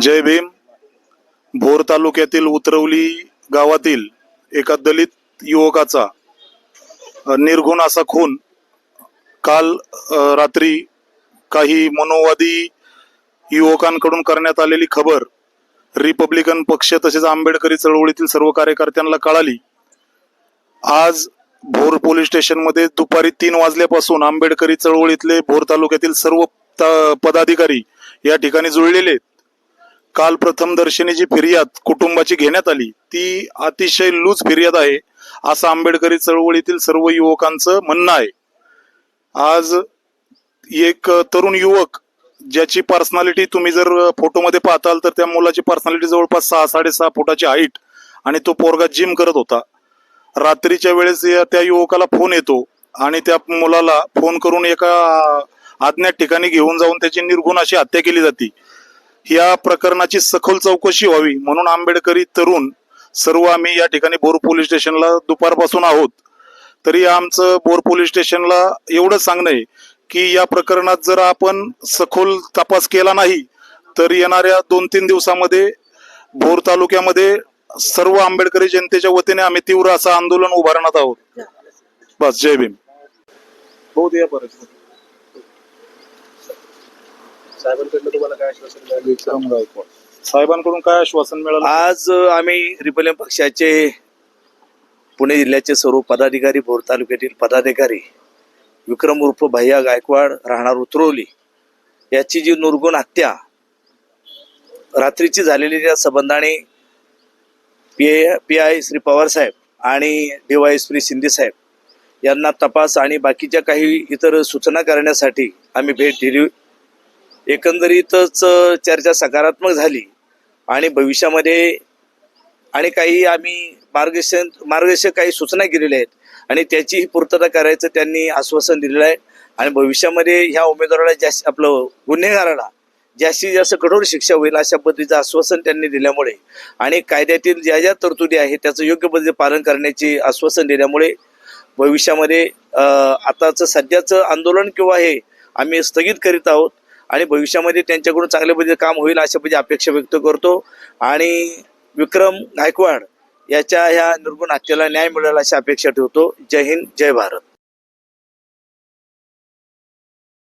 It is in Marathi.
जय भीम. भोर तालुक्यातील उतरवली गावातील एका दलित युवकाचा अ, निर्घुण असा खून. काल रात्री काही मनोवादी युवकांकडून करण्यात आलेली खबर रिपब्लिकन पक्ष तसेच आंबेडकरी चळवळीतील सर्व कार्यकर्त्यांना कळाली. आज भोर पोलीस स्टेशनमध्ये दुपारी तीन वाजल्यापासून आंबेडकरी चळवळीतले भोर तालुक्यातील सर्व त- पदाधिकारी या ठिकाणी जुळलेले आहेत. काल प्रथम दर्शनी जी फिर्याद कुटुंबाची घेण्यात आली ती अतिशय लूज फिर्याद आहे असं आंबेडकरी चळवळीतील सर्व युवकांचं म्हणणं आहे. आज एक तरुण युवक ज्याची पर्सनॅलिटी तुम्ही जर फोटोमध्ये पाहताल तर त्या मुलाची पर्सनॅलिटी जवळपास सहा साडेसहा फुटाची हाईट आणि तो पोरगा जिम करत होता. रात्रीच्या वेळेस या- त्या युवकाला फोन येतो आणि त्या मुलाला फोन करून एका अज्ञात ठिकाणी घेऊन जाऊन त्याची निर्गुण अशी हत्या केली जाते. या प्रकरणाची सखोल चौकशी व्हावी म्हणून आंबेडकरी तरुण सर्व आम्ही या ठिकाणी बोर पोलीस स्टेशनला दुपारपासून आहोत. तरी आमचं बोर पोलीस स्टेशनला एवढं सांगणं आहे की या प्रकरणात जर आपण सखोल तपास केला नाही तर येणाऱ्या दोन तीन दिवसामध्ये भोर तालुक्यामध्ये सर्व आंबेडकरी जनतेच्या वतीने आम्ही तीव्र असं आंदोलन उभारणार आहोत. बस जय भीम. बहुत या परिस्थिती साहेबांकडनं तुम्हाला काय आश्वासन मिळालं? विक्रम गायकवाड साहेबांकडून काय आश्वासन मिळालं? आज आम्ही रिपब्लिकन पक्षाचे पुणे जिल्ह्याचे सर्व पदाधिकारी भोर तालुक्यातील पदाधिकारी विक्रम उर्फ भैया गायकवाड राहणार उतरवली याची जी नुरगुण हत्या रात्रीची झालेली त्या संबंधाने P P I Shri Pawar साहेब आणि वाय श्री साहेब यांना तपास आणि बाकीच्या काही इतर सूचना करण्यासाठी आम्ही भेट दिली एकंदरीतच चर्चा सकारात्मक झाली. आणि भविष्यामध्ये आणि काही आम्ही मार्गदर्शन मार्गदर्शक काही सूचना केलेल्या आहेत. आणि त्याचीही पूर्तता करायचं त्यांनी आश्वासन दिलेलं आहे. आणि भविष्यामध्ये ह्या उमेदवाराला जास्त आपलं गुन्हेगाराला जास्तीत जास्त कठोर शिक्षा होईल अशा पद्धतीचं आश्वासन त्यांनी दिल्यामुळे आणि कायद्यातील ज्या ज्या तरतुदी आहेत त्याचं योग्य पद्धतीने पालन करण्याचे आश्वासन दिल्यामुळे भविष्यामध्ये आताचं सध्याचं आंदोलन किंवा हे आम्ही स्थगित करीत आहोत. आणि भविष्यामध्ये त्यांच्याकडून चांगल्या पद्धतीने काम होईल अशा पद्धती अपेक्षा व्यक्त करतो. आणि विक्रम गायकवाड याच्या ह्या निर्गुण हत्येला न्याय मिळेल अशी अपेक्षा ठेवतो. जय हिंद जय भारत.